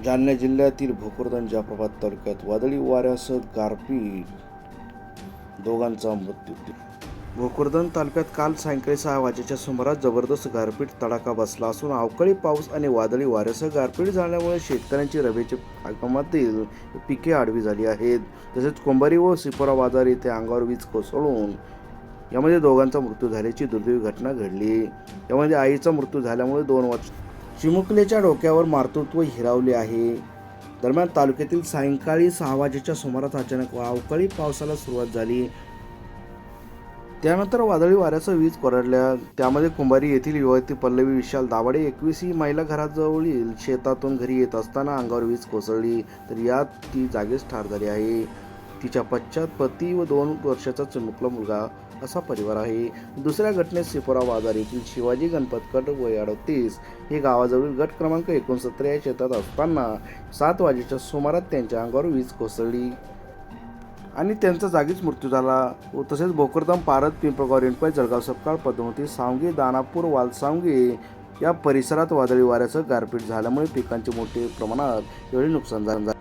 जालना जिल्ह्यातील भोकरदन जाफराबाद तालुक्यात वादळी वाऱ्यासह गारपीट दोघांचा मृत्यू. भोकरदन तालुक्यात काल सायंकाळी सहा वाजेच्या सुमारास जबरदस्त गारपीट तडाखा बसला असून अवकाळी पाऊस आणि वादळी वाऱ्यासह गारपीट झाल्यामुळे शेतकऱ्यांची रब्याची हंगामातील पिके आडवी झाली आहेत. तसेच कोंबारी व सिपोरा बाजार येथे अंगावर वीज कोसळून यामध्ये दोघांचा मृत्यू झाल्याची दुर्दैवी घटना घडली. यामध्ये आईचा मृत्यू झाल्यामुळे दोन वर्ष चिमुकलेच्या डोक्यावर मारतुत्व हिरावले आहे. दरम्यान तालुक्यातील सायंकाळी सहा वाजेच्या सुमारास अचानक अवकाळी पावसाला सुरुवात झाली. त्यानंतर वादळी वाऱ्यासह वीज कोरडल्या. त्यामध्ये कुंभारी येथील युवती पल्लवी विशाल दाभाडे एकवीस ही महिला घराजवळील शेतातून घरी येत असताना अंगावर वीज कोसळली. तर यात ती जागीच ठार झाली आहे. तिच्या पश्चात पती व दोन वर्षाचा चिमुकला मुलगा असा परिवार आहे. दुसऱ्या घटनेत सिपोरा बाजार येथील शिवाजी गणपतकट वय अडतीस हे गावाजवळील गट क्रमांक एकोणसत्तर या शेतात असताना सात वाजेच्या सुमारात त्यांच्या अंगावर वीज कोसळली आणि त्यांचा जागीच मृत्यू झाला व तसेच भोकरदम पारद पिंपळगाव रेणपाय जळगाव सपकाळ पद्मवती सावंगी दानापूर वालसावंगी या परिसरात वादळी वाऱ्याचं गारपीट झाल्यामुळे पिकांचे मोठे प्रमाणात एवढे नुकसान झाले.